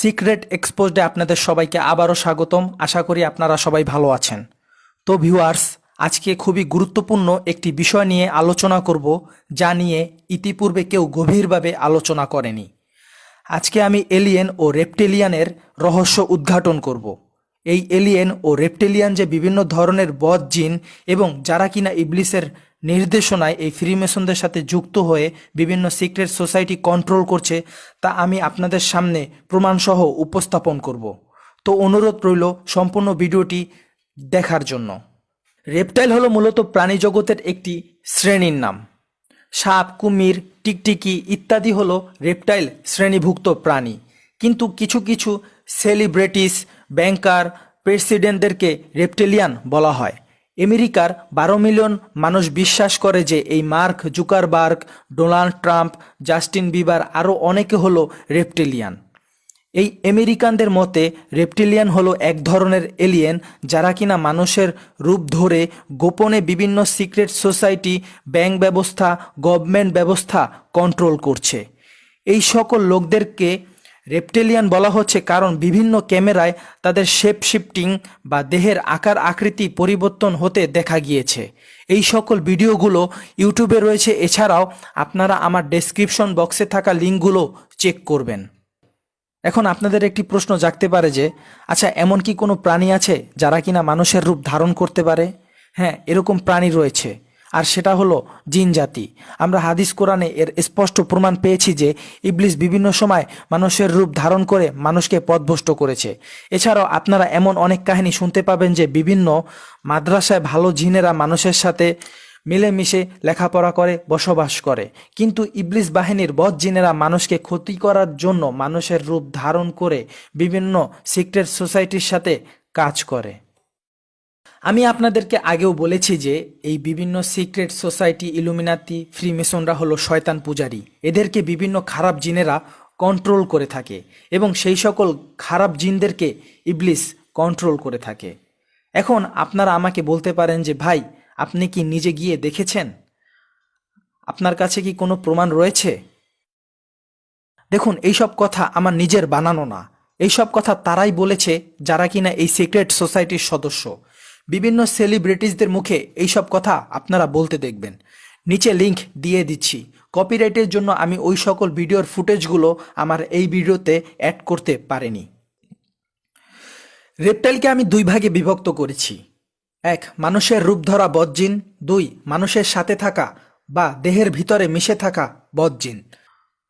Secret এক্সপোজডে আপনাদের সবাইকে আবারও স্বাগতম। আশা করি আপনারা সবাই ভালো আছেন। তো ভিউয়ার্স, আজকে খুবই গুরুত্বপূর্ণ একটি বিষয় নিয়ে আলোচনা করব, যা নিয়ে ইতিপূর্বে কেউ গভীরভাবে আলোচনা করেনি। আজকে আমি এলিয়েন ও রেপটেলিয়ানের রহস্য উদ্ঘাটন করব। এই এলিয়েন ও রেপটেলিয়ান যে বিভিন্ন ধরনের বদ জিন এবং যারা কিনা ইবলিসের নির্দেশনায় এই ফ্রিমেসনদের সাথে যুক্ত হয়ে বিভিন্ন সিক্রেট সোসাইটি কন্ট্রোল করছে, তা আমি আপনাদের সামনে প্রমাণসহ উপস্থাপন করব। তো অনুরোধ রইল সম্পূর্ণ ভিডিওটি দেখার জন্য। রেপটাইল হলো মূলত প্রাণী জগতের একটি শ্রেণির নাম। সাপ, কুমির, টিকটিকি ইত্যাদি হলো রেপটাইল শ্রেণীভুক্ত প্রাণী। কিন্তু কিছু কিছু সেলিব্রিটিস ব্যাংকার প্রেসিডেন্টদেরকে রেপটেলিয়ান বলা হয়। আমেরিকার বারো মিলিয়ন মানুষ বিশ্বাস করে যে এই Mark Zuckerberg, Donald Trump, Justin Bieber আরও অনেকে হলো রেপটেলিয়ান। এই আমেরিকানদের মতে রেপটিলিয়ান হলো এক ধরনের এলিয়েন যারা কিনা মানুষের রূপ ধরে গোপনে বিভিন্ন সিক্রেট সোসাইটি ব্যাংক ব্যবস্থা গভর্নমেন্ট ব্যবস্থা কন্ট্রোল করছে। এই সকল লোকদেরকে রেপটেলিয়ান বলা হচ্ছে কারণ বিভিন্ন ক্যামেরায় তাদের শেপ শিফটিং বা দেহের আকার আকৃতি পরিবর্তন হতে দেখা গিয়েছে। এই সকল ভিডিওগুলো ইউটিউবে রয়েছে। এছাড়াও আপনারা আমার ডেসক্রিপশন বক্সে থাকা লিঙ্কগুলো চেক করবেন। এখন আপনাদের একটি প্রশ্ন জাগতে পারে যে আচ্ছা এমন কি কোনো প্রাণী আছে যারা কিনা মানুষের রূপ ধারণ করতে পারে? হ্যাঁ এরকম প্রাণী রয়েছে। আর সেটা হলো জিন জাতি। আমরা হাদিস কোরআনে এর স্পষ্ট প্রমাণ পেয়েছি যে ইবলিস বিভিন্ন সময় মানুষের রূপ ধারণ করে মানুষকে পথভ্রষ্ট করেছে। এছাড়াও আপনারা এমন অনেক কাহিনী শুনতে পাবেন যে বিভিন্ন মাদ্রাসায় ভালো জিনেরা মানুষের সাথে মিলেমিশে লেখাপড়া করে, বসবাস করে। কিন্তু ইবলিস বাহিনীর বদ জিনেরা মানুষকে ক্ষতি করার জন্য মানুষের রূপ ধারণ করে বিভিন্ন সিক্রেট সোসাইটির সাথে কাজ করে। আমি আপনাদেরকে আগেও বলেছি যে এই বিভিন্ন সিক্রেট সোসাইটি ইলুমিনাতি ফ্রিমেসনরা হলো শয়তান পূজারী। এদেরকে বিভিন্ন খারাপ জিনেরা কন্ট্রোল করে থাকে এবং সেই সকল খারাপ জিনদেরকে ইবলিস কন্ট্রোল করে থাকে। এখন আপনারা আমাকে বলতে পারেন যে, ভাই, আপনি কি নিজে গিয়ে দেখেছেন? আপনার কাছে কি কোনো প্রমাণ রয়েছে? দেখুন, এইসব কথা আমার নিজের বানানো না। এইসব কথা তারাই বলেছে যারা কিনা এই সিক্রেট সোসাইটির সদস্য। বিভিন্ন সেলিব্রিটিসদের মুখে এইসব কথা আপনারা বলতে দেখবেন। নিচে লিংক দিয়ে দিচ্ছি। কপিরাইটের জন্য আমি ওই সকল ভিডিওর ফুটেজগুলো আমার এই ভিডিওতে অ্যাড করতে পারিনি। রেপটাইলকে আমি দুই ভাগে বিভক্ত করেছি। এক, মানুষের রূপ ধরা বদজিন। দুই, মানুষের সাথে থাকা বা দেহের ভিতরে মিশে থাকা বদজিন।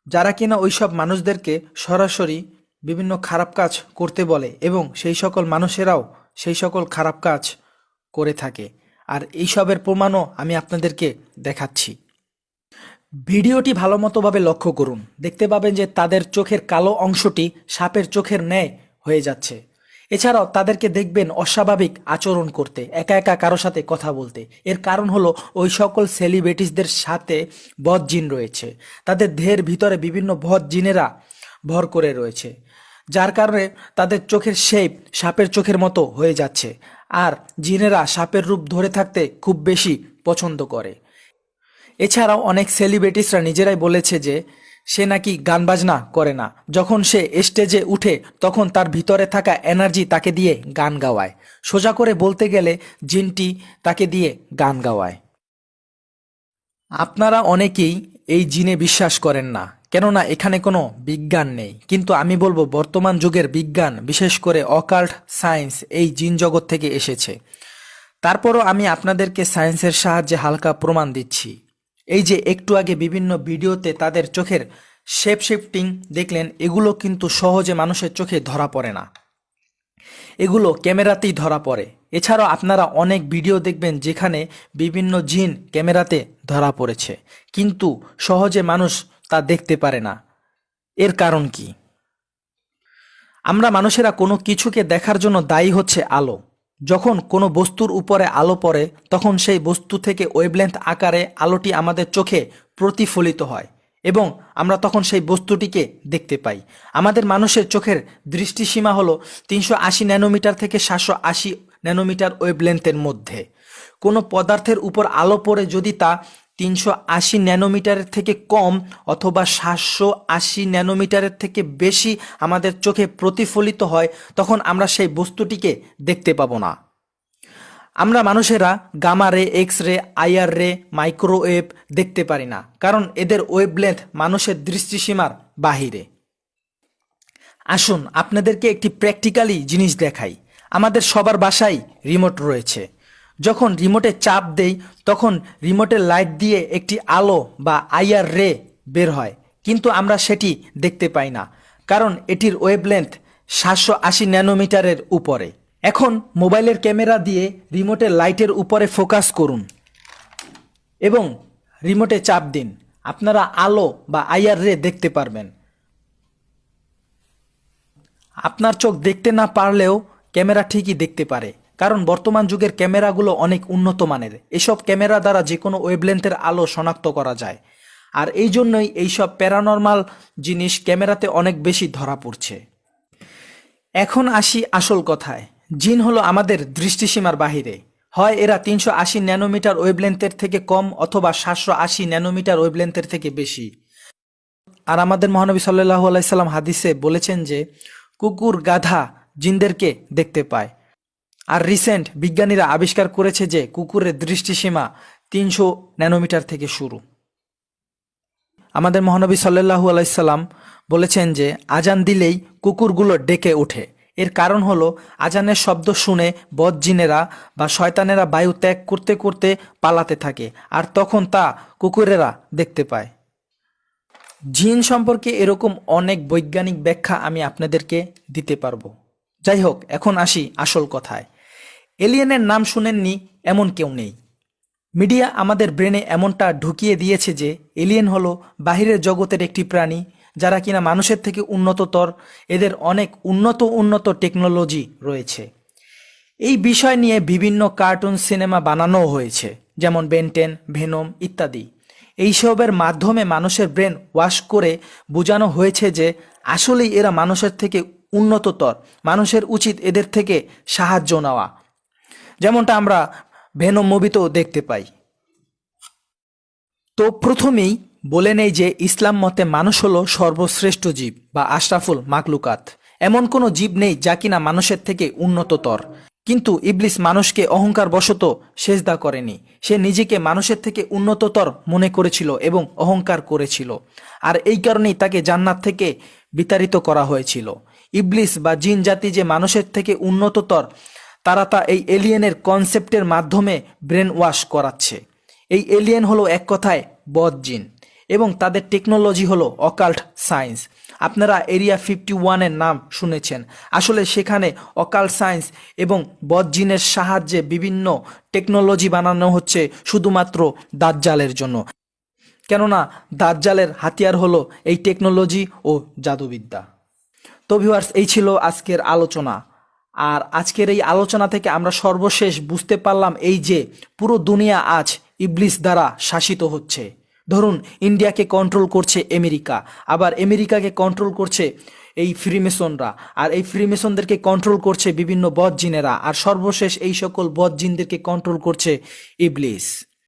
যারা কিনা ওইসব মানুষদেরকে সরাসরি বিভিন্ন খারাপ কাজ করতে বলে এবং সেই সকল মানুষেরাও সেই সকল খারাপ কাজ করে থাকে। আর এইসবের প্রমাণও আমি আপনাদেরকে দেখাচ্ছি। ভিডিওটি ভালো মতোভাবে লক্ষ্য করুন। দেখতে পাবেন যে তাদের চোখের কালো অংশটি সাপের চোখের ন্যায় হয়ে যাচ্ছে। এছাড়াও তাদেরকে দেখবেন অস্বাভাবিক আচরণ করতে, একা একা কারও সাথে কথা বলতে। এর কারণ হলো ওই সকল সেলিব্রিটিসদের সাথে বদ জিন রয়েছে। তাদের দেহের ভিতরে বিভিন্ন বদ জিনেরা ভর করে রয়েছে। যার কারণে তাদের চোখের শেপ সাপের চোখের মতো হয়ে যাচ্ছে। আর জিনেরা সাপের রূপ ধরে থাকতে খুব বেশি পছন্দ করে। এছাড়াও অনেক সেলিব্রিটিসরা নিজেরাই বলেছে যে, সে নাকি গান বাজনা করে না। যখন সে স্টেজে উঠে, তখন তার ভিতরে থাকা এনার্জি তাকে দিয়ে গান গাওয়ায়। সোজা করে বলতে গেলে, জিনটি তাকে দিয়ে গান গাওয়ায়। আপনারা অনেকেই এই জিনে বিশ্বাস করেন না। কেননা এখানে কোনো বিজ্ঞান নেই। কিন্তু আমি বলব, বর্তমান যুগের বিজ্ঞান, বিশেষ করে অকাল্ট সায়েন্স, এই জিন জগৎ থেকে এসেছে। তারপরও আমি আপনাদেরকে সায়েন্সের সাহায্যে হালকা প্রমাণ দিচ্ছি। এই যে একটু আগে বিভিন্ন ভিডিওতে তাদের চোখের শেপ শিফটিং দেখলেন, এগুলো কিন্তু সহজে মানুষের চোখে ধরা পড়ে না। এগুলো ক্যামেরাতেই ধরা পড়ে। এছাড়াও আপনারা অনেক ভিডিও দেখবেন যেখানে বিভিন্ন জিন ক্যামেরাতে ধরা পড়েছে। কিন্তু সহজে মানুষ তা দেখতে পারে না। এর কারণ কি? আমরা মানুষেরা কোনো কিছুকে দেখার জন্য দায়ী হচ্ছে আলো। যখন কোনো বস্তুর উপরে আলো পড়ে, তখন সেই বস্তু থেকে ওয়েবলেন্থ আকারে আলোটি আমাদের চোখে প্রতিফলিত হয় এবং আমরা তখন সেই বস্তুটিকে দেখতে পাই। আমাদের মানুষের চোখের দৃষ্টিসীমা হলো তিনশো আশি ন্যানোমিটার থেকে সাতশো আশি ন্যানোমিটার ওয়েবলেন্থের মধ্যে। কোনো পদার্থের উপর আলো পড়ে যদি তা তিনশো আশি ন্যানোমিটারের থেকে কম অথবা সাতশো আশি ন্যানোমিটারের থেকে বেশি আমাদের চোখে প্রতিফলিত হয়, তখন আমরা সেই বস্তুটিকে দেখতে পাবো না। আমরা মানুষেরা গামা রে, এক্স রে আইআর রে, মাইক্রোওয়েভ দেখতে পারি না, কারণ এদের ওয়েভলেন্থ মানুষের দৃষ্টিসীমার বাহিরে। আসুন আপনাদেরকে একটি প্র্যাকটিক্যালি জিনিস দেখাই। আমাদের সবার বাসায় রিমোট রয়েছে। যখন রিমোটে চাপ দেই, তখন রিমোটের লাইট দিয়ে একটি আলো বা আইআর রে বের হয়। কিন্তু আমরা সেটি দেখতে পাই না, কারণ এটির ওয়েভলেন্থ সাতশো আশি ন্যানোমিটারের উপরে। এখন মোবাইলের ক্যামেরা দিয়ে রিমোটের লাইটের উপরে ফোকাস করুন এবং রিমোটে চাপ দিন। আপনারা আলো বা আইআর রে দেখতে পারবেন। আপনার চোখ দেখতে না পারলেও ক্যামেরা ঠিকই দেখতে পারে। কারণ বর্তমান যুগের ক্যামেরাগুলো অনেক উন্নত মানের। এসব ক্যামেরা দ্বারা যে কোনো ওয়েবলেন্থের আলো শনাক্ত করা যায়। আর এই জন্যই এইসব প্যারানর্মাল জিনিস ক্যামেরাতে অনেক বেশি ধরা পড়ছে। এখন আসি আসল কথায়। জিন হলো আমাদের দৃষ্টিসীমার বাহিরে। হয় এরা তিনশো আশি ন্যানোমিটার ওয়েভলেন্থের থেকে কম অথবা সাতশো আশি ন্যানোমিটার ওয়েভলেন্থের থেকে বেশি। আর আমাদের মহানবী সাল্লাহ আলাইসাল্লাম হাদিসে বলেছেন যে, কুকুর গাধা জিনদেরকে দেখতে পায়। আর রিসেন্ট বিজ্ঞানীরা আবিষ্কার করেছে যে কুকুরের দৃষ্টিসীমা তিনশো ন্যানোমিটার থেকে শুরু। আমাদের মহানবী সাল্লাহু আলাইসাল্লাম বলেছেন যে, আজান দিলেই কুকুরগুলো ডেকে ওঠে। এর কারণ হলো, আজানের শব্দ শুনে বদজিনেরা বা শয়তানেরা বায়ু ত্যাগ করতে করতে পালাতে থাকে, আর তখন তা কুকুরেরা দেখতে পায়। জিন সম্পর্কে এরকম অনেক বৈজ্ঞানিক ব্যাখ্যা আমি আপনাদেরকে দিতে পারব। যাই হোক, এখন আসি আসল কথায়। এলিয়েনের নাম শুনেননি এমন কেউ নেই। মিডিয়া আমাদের ব্রেনে এমনটা ঢুকিয়ে দিয়েছে যে এলিয়েন হলো বাহিরের জগতের একটি প্রাণী, যারা কিনা মানুষের থেকে উন্নততর, এদের অনেক উন্নত উন্নত টেকনোলজি রয়েছে। এই বিষয় নিয়ে বিভিন্ন কার্টুন সিনেমা বানানো হয়েছে, যেমন বেনটেন, ভেনম ইত্যাদি। এইসবের মাধ্যমে মানুষের ব্রেন ওয়াশ করে বোঝানো হয়েছে যে আসলেই এরা মানুষের থেকে উন্নততর, মানুষের উচিত এদের থেকে সাহায্য নেওয়া। যেমনটা আমরা ভেনম মুভিতেও দেখতে পাই। তো প্রথমেই বলে নেই যে ইসলাম মতে মানুষ হলো সর্বশ্রেষ্ঠ জীব বা আশরাফুল মাকলুকাত এমন কোনো জীব নেই যা কিনা মানুষের থেকে উন্নততর। কিন্তু ইবলিস মানুষকে অহংকার বশত সেজদা করেনি। সে নিজেকে মানুষের থেকে উন্নততর মনে করেছিল এবং অহংকার করেছিল। আর এই কারণেই তাকে জান্নাত থেকে বিতাড়িত করা হয়েছিল। ইবলিস বা জিন জাতি যে মানুষের থেকে উন্নততর তারা তা এই এলিয়েনের কনসেপ্টের মাধ্যমে ব্রেন ওয়াশ করাচ্ছে। এই এলিয়েন হলো এক কথায় বদজিন এবং তাদের টেকনোলজি হলো অকাল্ট সায়েন্স। আপনারা এরিয়া ফিফটি ওয়ানের নাম শুনেছেন। আসলে সেখানে অকাল্ট সায়েন্স এবং বদজিনের সাহায্যে বিভিন্ন টেকনোলজি বানানো হচ্ছে শুধুমাত্র দাজ্জালের জন্য। কেননা দাজ্জালের হাতিয়ার হলো এই টেকনোলজি ও জাদুবিদ্যা। তো ভিউয়ার্স, এই ছিল আজকের আলোচনা। আর আজকের এই আলোচনা থেকে আমরা সর্বশেষ বুঝতে পারলাম এই যে পুরো দুনিয়া আজ ইবলিস দ্বারা শাসিত হচ্ছে। ধরুন, ইন্ডিয়াকে কন্ট্রোল করছে আমেরিকা, আবার আমেরিকাকে কন্ট্রোল করছে এই ফ্রিমেসনরা আর এই ফ্রিমেসনদেরকে কন্ট্রোল করছে বিভিন্ন বদ জিনেরা, আর সর্বশেষ এই সকল বদ জিনদেরকে কন্ট্রোল করছে ইবলিস।